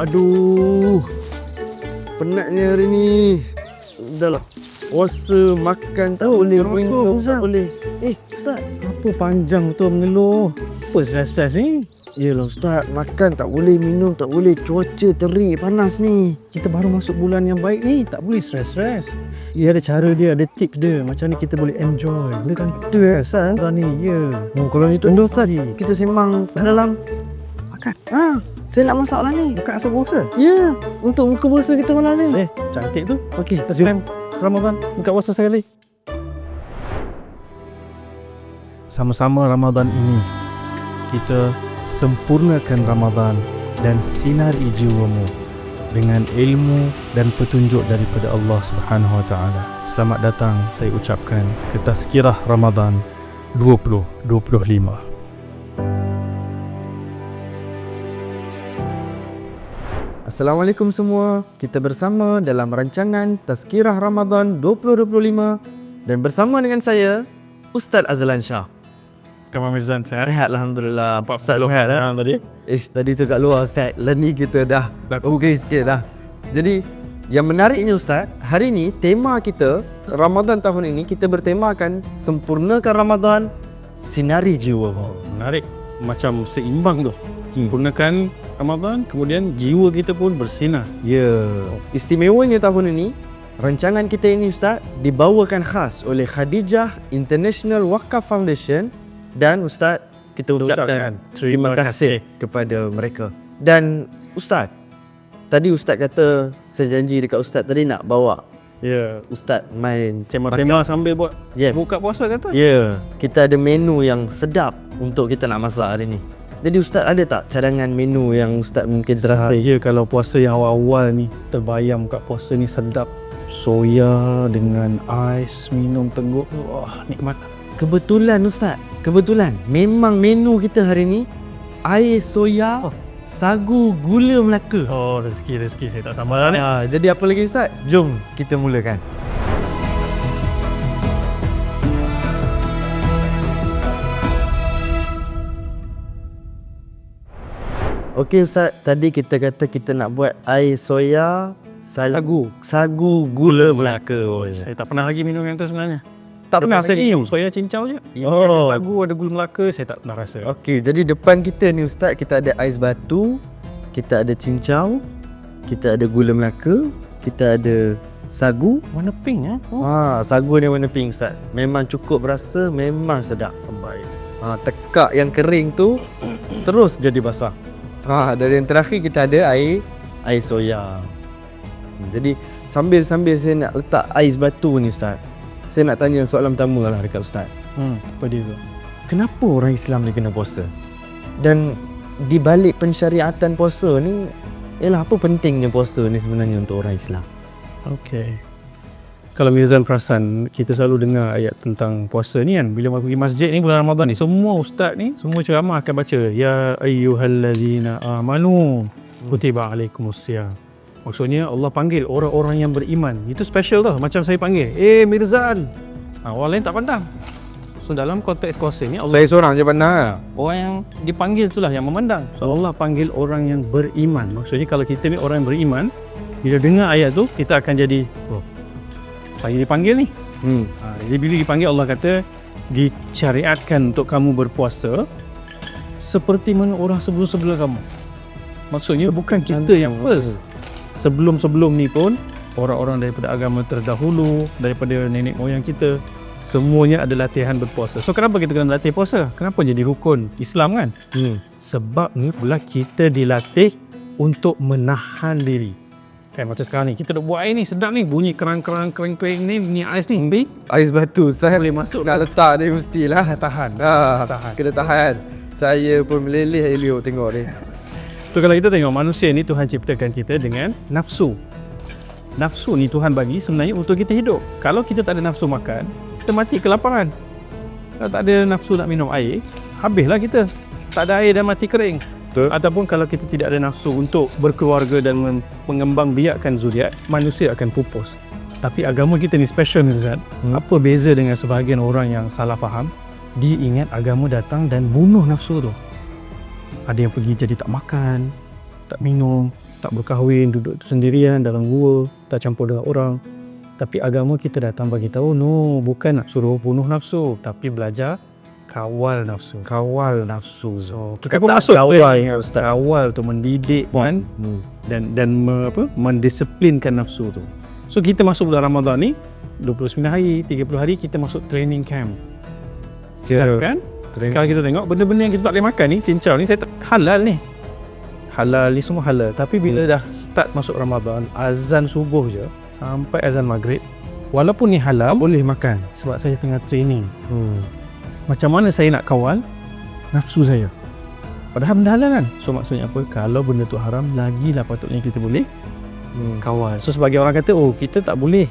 Aduh. Penatnya hari ni. Dah lah. Puasa makan tak boleh minum tak boleh. Eh, Ustaz, apa panjang tu mengeluh? Apa stres-stres ni? Yelah Ustaz, makan tak boleh, minum tak boleh. Cuaca terik, panas ni. Kita baru masuk bulan yang baik ni, tak boleh stres-stres. Dia ada cara dia, ada tips dia. Macam ni kita boleh enjoy. Boleh kan tu ya, Ustaz? Bulan ni, ya. Oh, kalau itu Endo Ustaz, kita sembang dalam Makan. Ha, saya nak masak lah ni. Bukan asal puasa. Ya, untuk buka puasa kita malam ni. Eh, cantik tu. Okey, Let's go. Ramadan, buka puasa sekali. Sama-sama Ramadan ini, kita sempurnakan Ramadan dan sinari jiwamu dengan ilmu dan petunjuk daripada Allah Subhanahu Wa Taala. Selamat datang saya ucapkan ke Tazkirah Ramadan 2025. Assalamualaikum semua. Kita bersama dalam rancangan Tazkirah Ramadan 2025 dan bersama dengan saya Ustaz Azlan Shah. Kamu Mirzan sehat? Rehat Alhamdulillah. Pak Ustaz Lohat eh tadi. Eh, tadi tu kat luar Ustaz. Lah ni kita dah okay sikit dah. Jadi, yang menariknya Ustaz, hari ni tema kita Ramadan tahun ini kita bertemakan sempurnakan Ramadan sinari jiwa. Menarik. Macam seimbang tu. Sempurnakan Ramadan, kemudian jiwa kita pun bersinar. Ya, istimewanya tahun ini rancangan kita ini Ustaz dibawakan khas oleh Khadijah International Wakaf Foundation dan Ustaz kita ucapkan terima kasih kepada mereka. Dan Ustaz, tadi Ustaz kata saya janji dekat Ustaz tadi nak bawa Ya. Ustaz main Tema-tema sambil buat Yes. buka puasa kata? Ya, kita ada menu yang sedap untuk kita nak masak hari ni. Jadi Ustaz ada tak cadangan menu yang Ustaz mungkin terasa? Ya kalau puasa yang awal-awal ni terbayang buka puasa ni sedap. Soya dengan ais, minum tengguk. Wah, nikmat. Kebetulan Ustaz, kebetulan memang menu kita hari ni air soya, sagu, gula Melaka. Oh, rezeki rezeki saya tak sambal lah ni. Ya, jadi apa lagi Ustaz? Jom kita mulakan. Okey Ustaz, tadi kita kata kita nak buat air soya, sal- Sagu. sagu, gula Melaka. Oh, ya. Saya tak pernah lagi minum yang tu sebenarnya. Tak pernah pernah saya lagi? minum soya cincau je. Oh. Sagu ada gula Melaka, saya tak pernah rasa. Okey, jadi depan kita ni Ustaz, kita ada ais batu, kita ada cincau, kita ada gula Melaka, kita ada sagu. Warna pink eh? Oh. Ha, sagu ni warna pink Ustaz. Memang cukup berasa, memang sedap. Baik. Ha, tekak yang kering tu terus jadi basah. Ha, dari yang terakhir kita ada air air soya. Jadi sambil-sambil saya nak letak ais batu ni Ustaz. Saya nak tanya soalan pertama lah dekat Ustaz. Hmm, apa dia tu? Kenapa orang Islam ni kena puasa? Dan di balik pensyariatan puasa ni Ialah apa pentingnya puasa ni sebenarnya untuk orang Islam? Okey. Kalau Mirzan perasan, kita selalu dengar ayat tentang puasa ni kan. Bila pergi masjid ni bulan Ramadan ni, semua ustaz ni, semua ceramah akan baca Ya ayyuhallazina amanu kutiba alaikumusiyam. Maksudnya Allah panggil orang-orang yang beriman. Itu special tau. Macam saya panggil, eh Mirzan. Ha, orang lain tak pandang. So dalam konteks kuasa ni Allah Saya seorang je pandang orang yang dipanggil itulah yang memandang. So Allah panggil orang yang beriman. Maksudnya kalau kita ni orang yang beriman, bila dengar ayat tu kita akan jadi oh saya dipanggil ni. hmm. Ha, jadi bila dipanggil Allah kata disyariatkan untuk kamu berpuasa seperti mana orang sebelum-sebelum kamu. Maksudnya bukan kita yang first. Sebelum-sebelum ni pun orang-orang daripada agama terdahulu, daripada nenek moyang kita semuanya ada latihan berpuasa. So kenapa kita kena latih puasa? Kenapa jadi rukun Islam kan? Hmm. Sebab ni pula kita dilatih untuk menahan diri. Kan macam sekarang ni kita dah buat air ni sedap ni bunyi kerang-kerang kering-kering ni ni ais ni Bi, Ais batu saya boleh masuk nak letak ni mestilah tahan. dah Tahan. Kena tahan Saya pun meleleh Elio tengok ni Tu kalau kita tengok manusia ni Tuhan ciptakan kita dengan nafsu. Nafsu ni Tuhan bagi sebenarnya untuk kita hidup. Kalau kita tak ada nafsu makan, kita mati kelaparan. Kalau tak ada nafsu nak minum air, habislah kita. Tak ada air dan mati kering. Betul. Ataupun kalau kita tidak ada nafsu untuk berkeluarga dan men- mengembang biakkan zuriat, manusia akan pupus. Tapi agama kita ni special Mirzad. Hmm. Apa beza dengan sebahagian orang yang salah faham? Dia ingat agama datang dan bunuh nafsu tu. Ada yang pergi jadi tak makan. tak minum, tak berkahwin, duduk sendirian dalam gua, tak campur dengan orang. Tapi agama kita datang bagi tahu, no, bukan nak suruh bunuh nafsu, tapi belajar kawal nafsu. Kawal nafsu. So, kita pun masuk kawal, ya, Ustaz. Kawal tu mendidik kan Hmm. dan dan me, apa mendisiplinkan nafsu tu. So kita masuk bulan Ramadan ni 29 hari, 30 hari kita masuk training camp. Zero. Kan? Training. Kalau kita tengok benda-benda yang kita tak boleh makan ni, cincau ni saya tak halal ni. Halal ni semua halal. Tapi bila dah start masuk Ramadan, azan subuh je sampai azan maghrib, walaupun ni halal Boleh makan. sebab saya tengah training. Hmm. Macam mana saya nak kawal nafsu saya? Padahal benda halal kan? So maksudnya apa? Kalau benda tu haram, lagilah patutnya kita boleh Hmm. kawal. So sebagai orang kata, oh kita tak boleh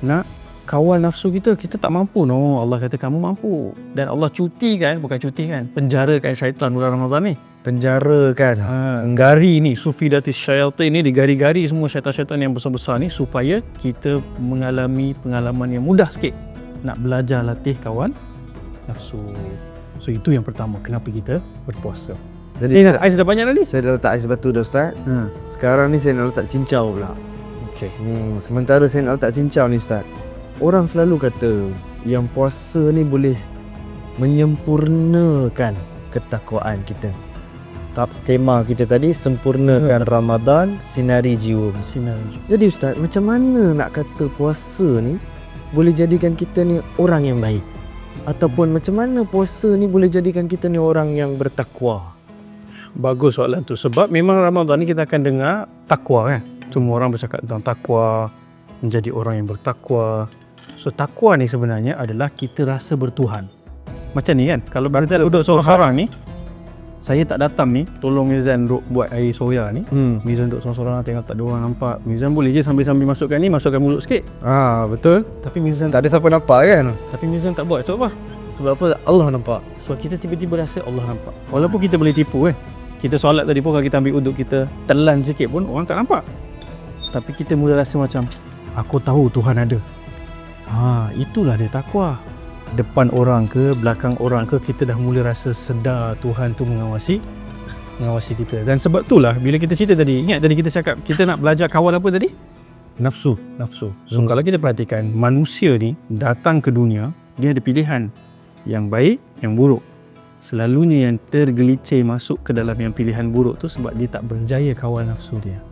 nak kawal nafsu kita. Kita tak mampu. No, Allah kata kamu mampu. Dan Allah cuti kan, bukan cuti kan, penjarakan syaitan bulan Ramadan ni. Penjara kan. Ha, gari ni, sufidati syaitan ni, digari-gari semua syaitan-syaitan yang besar-besar ni supaya kita mengalami pengalaman yang mudah sikit. Nak belajar latih kawan nafsu. So itu yang pertama, kenapa kita berpuasa. Jadi Eh, Ais dah banyak dah ni? saya dah letak ais batu dah Ustaz. Ha. Sekarang ni saya nak letak cincau pula. Okay. Hmm, sementara saya nak letak cincau ni Ustaz. Orang selalu kata yang puasa ni boleh menyempurnakan ketakwaan kita. Tahap tema kita tadi sempurnakan Ramadan sinari jiwa. Sinar. Jadi Ustaz, macam mana nak kata puasa ni boleh jadikan kita ni orang yang baik? Ataupun macam mana puasa ni boleh jadikan kita ni orang yang bertakwa? Bagus soalan tu sebab memang Ramadan ni kita akan dengar takwa kan. Semua orang bercakap tentang takwa, menjadi orang yang bertakwa. So takwa ni sebenarnya adalah kita rasa bertuhan. Macam ni kan, kalau baru duduk seorang-seorang ni, saya tak datang ni, tolong Mizan duk buat air soya ni. Hmm. Mizan duduk seorang-seorang tengok tak ada orang nampak. Mizan boleh je sambil-sambil masukkan ni, masukkan mulut sikit. Ah, betul. Tapi Mizan Tak ada siapa nampak kan? tapi Mizan tak buat. Sebab apa? Sebab apa? Allah nampak. Sebab kita tiba-tiba rasa Allah nampak. Walaupun kita boleh tipu kan. Kita solat tadi pun kalau kita ambil uduk kita telan sikit pun orang tak nampak. Tapi kita mula rasa macam aku tahu Tuhan ada. Ha, itulah dia takwa. Depan orang ke, belakang orang ke kita dah mula rasa sedar Tuhan tu mengawasi mengawasi kita. Dan sebab itulah bila kita cerita tadi, ingat tadi kita cakap kita nak belajar kawal apa tadi? Nafsu, nafsu. So kalau kita perhatikan manusia ni datang ke dunia, dia ada pilihan yang baik, yang buruk. Selalunya yang tergelincir masuk ke dalam yang pilihan buruk tu sebab dia tak berjaya kawal nafsu dia.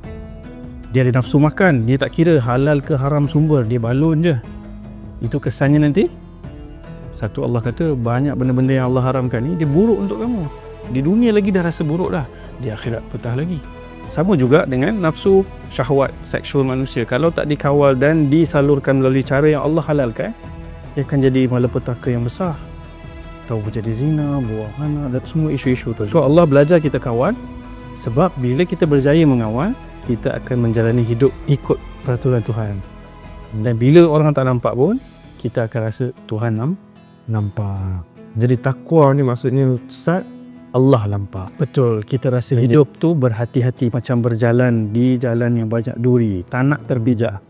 Dia ada nafsu makan, dia tak kira halal ke haram sumber, dia balon je. Itu kesannya nanti satu Allah kata banyak benda-benda yang Allah haramkan ni dia buruk untuk kamu. Di dunia lagi dah rasa buruk dah. Di akhirat petah lagi. Sama juga dengan nafsu syahwat seksual manusia. Kalau tak dikawal dan disalurkan melalui cara yang Allah halalkan, dia akan jadi malapetaka yang besar. Tahu jadi zina, buang anak dan semua isu-isu tu. So Allah belajar kita kawal sebab bila kita berjaya mengawal, kita akan menjalani hidup ikut peraturan Tuhan. Dan bila orang tak nampak pun, kita akan rasa Tuhan nam Nampak. Jadi takwa ni maksudnya Ustaz Allah nampak. Betul, kita rasa hidup tu berhati-hati macam berjalan di jalan yang banyak duri, tak nak terbijak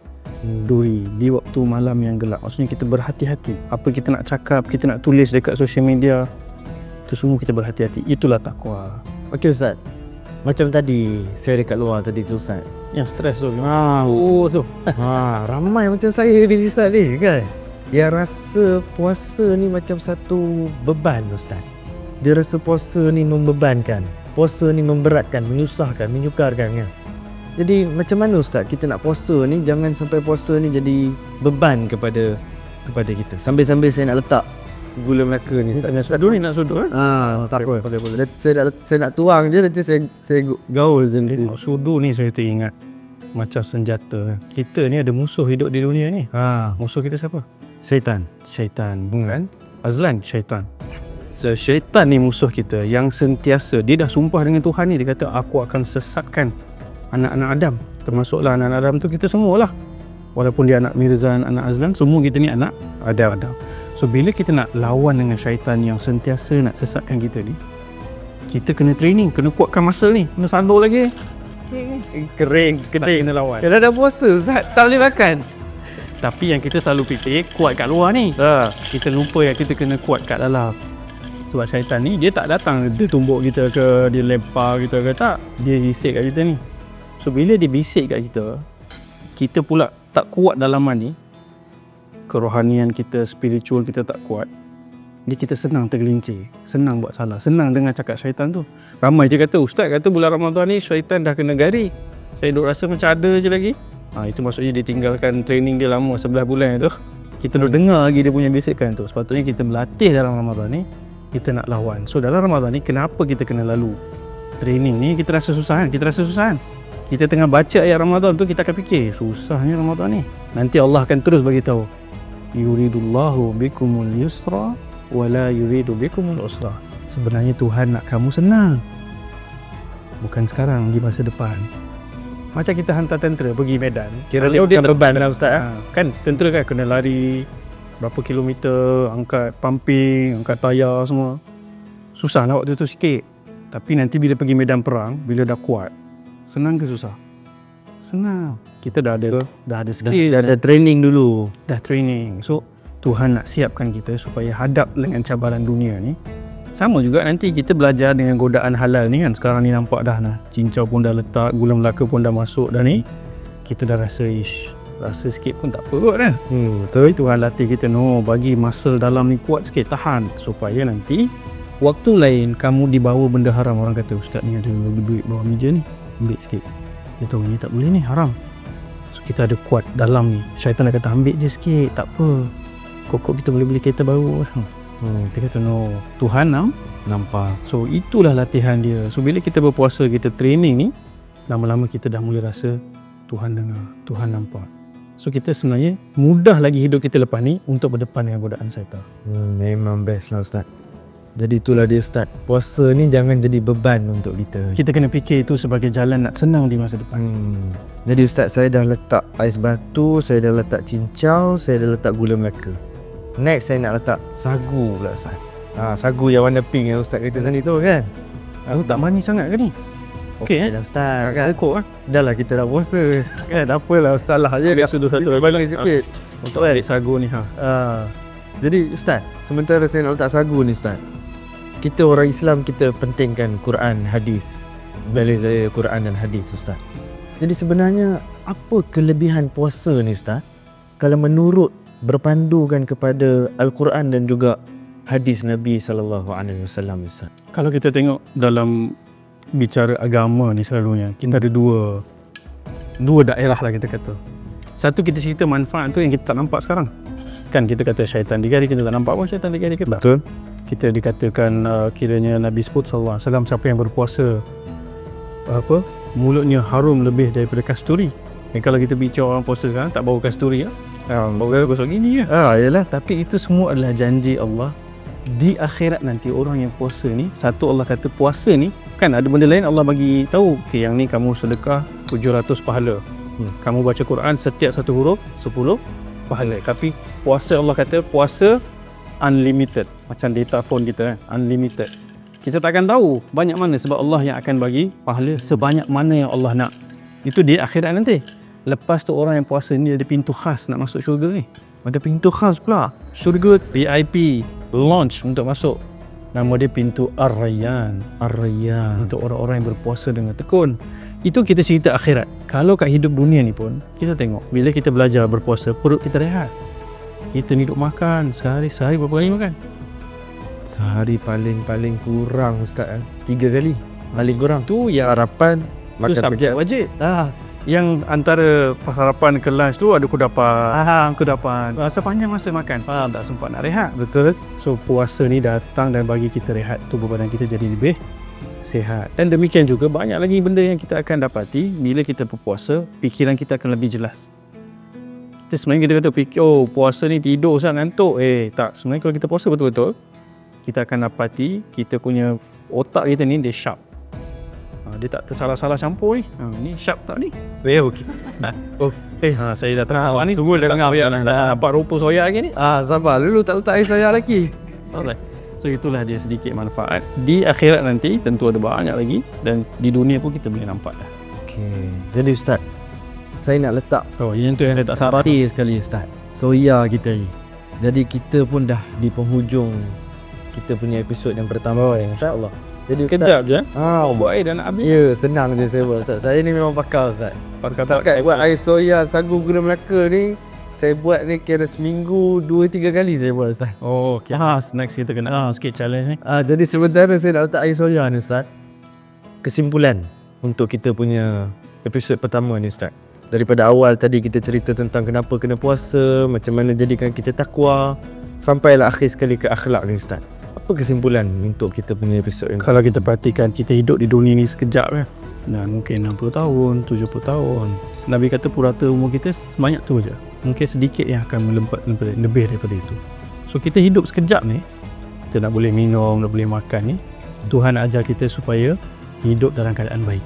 duri di waktu malam yang gelap. Maksudnya kita berhati-hati. Apa kita nak cakap, kita nak tulis dekat social media, itu semua kita berhati-hati. Itulah takwa. Okey Ustaz. Macam tadi saya dekat luar tadi tu Ustaz. Yang stres tu. Ah, oh tu. ha, ramai macam saya di Ustaz ni kan. Dia rasa puasa ni macam satu beban Ustaz. Dia rasa puasa ni membebankan. Puasa ni memberatkan, menyusahkan, menyukarkan kan. Jadi macam mana Ustaz kita nak puasa ni jangan sampai puasa ni jadi beban kepada kepada kita. Sambil-sambil saya nak letak gula Melaka ni. Tak nak Sudu ni nak sudu kan? Ah, tak apa. Saya nak, saya nak tuang je nanti saya saya gaul macam tu. Tengok sudu ni saya teringat macam senjata. Kita ni ada musuh hidup di dunia ni. Ha, Musuh kita siapa? Syaitan. Syaitan, bukan? Azlan, syaitan. So, syaitan ni musuh kita yang sentiasa dia dah sumpah dengan Tuhan ni dia kata aku akan sesatkan anak-anak Adam. Termasuklah anak-anak Adam tu kita semualah. Walaupun dia anak Mirzan, anak Azlan, semua kita ni anak Adam. Adam. So bila kita nak lawan dengan syaitan yang sentiasa nak sesatkan kita ni, kita kena training, kena kuatkan muscle ni, kena sandur lagi. Kering, kena, kena lawan. Kalau dah puasa Ustaz, tak boleh makan. Tapi yang kita selalu fikir kuat kat luar ni. Ha. Kita lupa yang kita kena kuat kat dalam. Sebab syaitan ni dia tak datang dia tumbuk kita ke, dia lempar kita ke tak. Dia bisik kat kita ni. So bila dia bisik kat kita, kita pula tak kuat dalaman ni. Kerohanian kita, spiritual kita tak kuat. Dia kita senang tergelincir, senang buat salah, senang dengan cakap syaitan tu. Ramai je kata, ustaz kata bulan Ramadan ni syaitan dah kena garik. Saya duk rasa macam ada je lagi. Ha, itu maksudnya dia tinggalkan training dia lama 11 bulan tu. Kita duk dengar lagi dia punya bisikan tu. Sepatutnya kita melatih dalam Ramadan ni, kita nak lawan. So dalam Ramadan ni kenapa kita kena lalu? Training ni kita rasa susah kan? Kita rasa susah kan? Kita tengah baca ayat Ramadan tu kita akan fikir susahnya Ramadan ni. Nanti Allah akan terus bagi tahu. Yuridullahu bikumul yusra wa la yuridu bikumul usra. Sebenarnya Tuhan nak kamu senang. Bukan sekarang di masa depan. Macam kita hantar tentera pergi medan. Kira dia bukan beban lah Ustaz. Ha, kan tentera kan kena lari berapa kilometer, angkat pumping, angkat tayar semua. Susah nak waktu tu sikit. Tapi nanti bila pergi medan perang, bila dah kuat, senang ke susah? Senang. Kita dah ada dah ada Dah, skill, dah ada training dulu. dah training. So Tuhan nak siapkan kita supaya hadap dengan cabaran dunia ni. Sama juga nanti kita belajar dengan godaan halal ni kan. Sekarang ni nampak dah nah. Cincau pun dah letak, gula melaka pun dah masuk dah ni. Kita dah rasa ish. Rasa sikit pun tak apa kot dah. Hmm, betul. Tuhan latih kita no bagi muscle dalam ni kuat sikit tahan supaya nanti waktu lain kamu dibawa benda haram orang kata ustaz ni ada duit bawah meja ni ambil sikit dia tahu ni tak boleh ni haram so kita ada kuat dalam ni syaitan dah kata ambil je sikit tak apa kokok kita boleh beli kereta baru Hmm. kita kata no Tuhan nam nampak so itulah latihan dia so bila kita berpuasa kita training ni lama-lama kita dah mula rasa Tuhan dengar Tuhan nampak so kita sebenarnya mudah lagi hidup kita lepas ni untuk berdepan dengan godaan syaitan Hmm, memang best lah Ustaz. Jadi itulah dia Ustaz. Puasa ni jangan jadi beban untuk kita. kita kena fikir itu sebagai jalan nak senang di masa depan Hmm. Jadi Ustaz saya dah letak ais batu, saya dah letak cincau, saya dah letak gula melaka. Next saya nak letak sagu pula Ustaz. Ha, sagu yang warna pink yang Ustaz kata tadi tu kan. aku tak manis sangat ke ni Okey, eh? dah Ustaz kan. Pokok lah Dah lah kita dah puasa. kan apalah salah je. Biasa dua satu Balik sikit. Untuk adik sagu ni ha Ha. Jadi Ustaz, sementara saya nak letak sagu ni Ustaz. Kita orang Islam kita pentingkan Quran, hadis. Balik dari Quran dan hadis Ustaz. Jadi sebenarnya apa kelebihan puasa ni Ustaz? Kalau menurut berpandukan kepada Al-Quran dan juga hadis Nabi sallallahu alaihi wasallam. Kalau kita tengok dalam bicara agama ni selalunya Kita ada dua Dua daerah lah kita kata Satu kita cerita manfaat tu yang kita tak nampak sekarang Kan kita kata syaitan digari kita tak nampak pun syaitan digari kita Betul. Kita dikatakan uh, kiranya Nabi sebut sallallahu alaihi wasallam siapa yang berpuasa apa mulutnya harum lebih daripada kasturi. Dan kalau kita bicara orang puasa sekarang tak bau kasturi ya. Ha, bau gosok gini ya. Ah, yalah. Tapi itu semua adalah janji Allah di akhirat nanti orang yang puasa ni satu Allah kata puasa ni kan ada benda lain Allah bagi tahu okay, yang ni kamu sedekah 700 pahala Hmm. kamu baca Quran setiap satu huruf 10 pahala tapi puasa Allah kata puasa unlimited macam data phone kita kan unlimited kita takkan tahu banyak mana sebab Allah yang akan bagi pahala sebanyak mana yang Allah nak itu di akhirat nanti lepas tu orang yang puasa ni ada pintu khas nak masuk syurga ni. Ada pintu khas pula. Syurga VIP launch untuk masuk. Nama dia pintu Ar-Rayyan. Ar-Rayyan. untuk orang-orang yang berpuasa dengan tekun. Itu kita cerita akhirat. Kalau kat hidup dunia ni pun kita tengok bila kita belajar berpuasa perut kita rehat. Kita ni duk makan sehari sehari berapa kali makan? Sehari paling-paling kurang Ustaz eh. Tiga kali. Paling kurang. Tu yang harapan itu Makan pagi wajib. Ah, yang antara sarapan ke lunch tu ada kudapan ah, kudapan sepanjang masa makan. Faham tak sempat nak rehat. Betul. So puasa ni datang dan bagi kita rehat tubuh badan kita jadi lebih sihat dan demikian juga banyak lagi benda yang kita akan dapati bila kita berpuasa fikiran kita akan lebih jelas. Kita sebenarnya kita kata fikir oh puasa ni tidur sangat ngantuk. Eh tak. Sebenarnya kalau kita puasa betul-betul kita akan dapati kita punya otak kita ni dia sharp ha, dia tak tersalah-salah campur ni ha, ni sharp tak ni eh okey. Oh, eh ha, saya dah tengah awak ni sungguh dah tengah biar dah dapat rupa soya lagi ni. Ah, sabar dulu tak letak air saya lagi. Alright. So itulah dia sedikit manfaat. Di akhirat nanti tentu ada banyak lagi dan di dunia pun kita boleh nampak dah. Okey. Jadi ustaz, saya nak letak Oh, yang tu yang saya tak sarati sekali ustaz. Soya kita ni. Jadi kita pun dah di penghujung kita punya episod yang pertama kan InsyaAllah Jadi Ustaz Kejap je. Ah, Oh, buat air dah nak habis. Ya, senang je saya buat Ustaz. Saya ni memang pakar Ustaz. Pakar Ustaz kan buat air soya sagu gula Melaka ni saya buat ni kira seminggu dua tiga kali saya buat Ustaz. Oh, okay. Ha, next kita kena ah, sikit challenge ni. Ah, jadi sementara saya nak letak air soya ni Ustaz. Kesimpulan untuk kita punya episod pertama ni Ustaz. Daripada awal tadi kita cerita tentang kenapa kena puasa, macam mana jadikan kita takwa, sampailah akhir sekali ke akhlak ni Ustaz. Apa kesimpulan untuk kita punya episod ini? Kalau kita perhatikan kita hidup di dunia ni sekejap ya. Dan mungkin 60 tahun, 70 tahun. Nabi kata purata umur kita sebanyak tu je. Mungkin sedikit yang akan melempat lebih, lebih daripada itu. So kita hidup sekejap ni, kita nak boleh minum, nak boleh makan ni. Tuhan ajar kita supaya hidup dalam keadaan baik.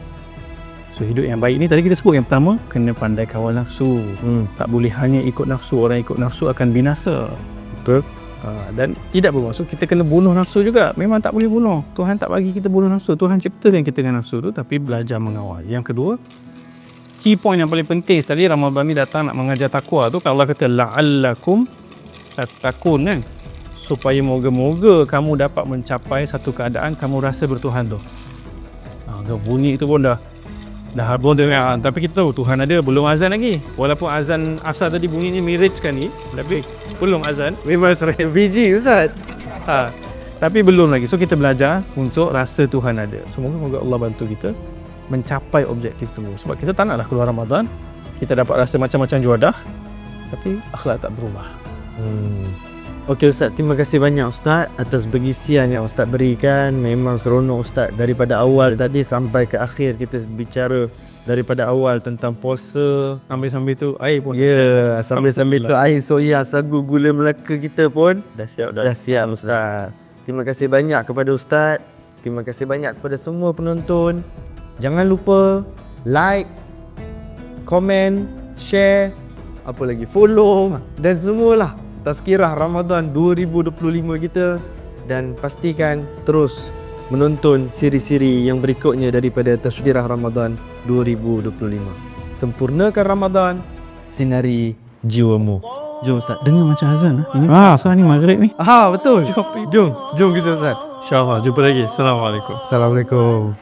So hidup yang baik ni tadi kita sebut yang pertama kena pandai kawal nafsu. Hmm, Tak boleh hanya ikut nafsu. Orang ikut nafsu akan binasa. betul. Ha, dan tidak bermaksud kita kena bunuh nafsu juga. Memang tak boleh bunuh. Tuhan tak bagi kita bunuh nafsu. Tuhan ciptakan kita dengan nafsu tu tapi belajar mengawal. Yang kedua, key point yang paling penting tadi Ramadan ni datang nak mengajar takwa tu kalau Allah kata la'allakum tattaqun kan. Supaya moga-moga kamu dapat mencapai satu keadaan kamu rasa bertuhan tu. Ha, bunyi tu pun dah dah pun dengar tapi kita tahu Tuhan ada belum azan lagi walaupun azan asar tadi bunyi ni miraj kan ni tapi belum azan memang serai Biji Ustaz. ha. tapi belum lagi so kita belajar untuk rasa Tuhan ada so moga-moga Allah bantu kita mencapai objektif tu sebab kita tak naklah keluar Ramadan kita dapat rasa macam-macam juadah tapi akhlak tak berubah Hmm. Okey Ustaz, terima kasih banyak Ustaz atas pengisian yang Ustaz berikan. Memang seronok Ustaz daripada awal tadi sampai ke akhir kita bicara daripada awal tentang puasa. sambil-sambil tu air pun Ya, yeah, sambil-sambil tu air soya, sagu, gula Melaka kita pun dah siap dah. Dah siap Ustaz. Terima kasih banyak kepada Ustaz. Terima kasih banyak kepada semua penonton. Jangan lupa like, komen, share, apa lagi follow dan semualah tazkirah Ramadan 2025 kita dan pastikan terus menonton siri-siri yang berikutnya daripada tazkirah Ramadan 2025. Sempurnakan Ramadan, sinari jiwamu. Jom Ustaz. dengar macam azan ah. ini ah asal ni maghrib ni Ah betul. Jom, jom kita Ustaz. insyaallah jumpa lagi assalamualaikum Assalamualaikum.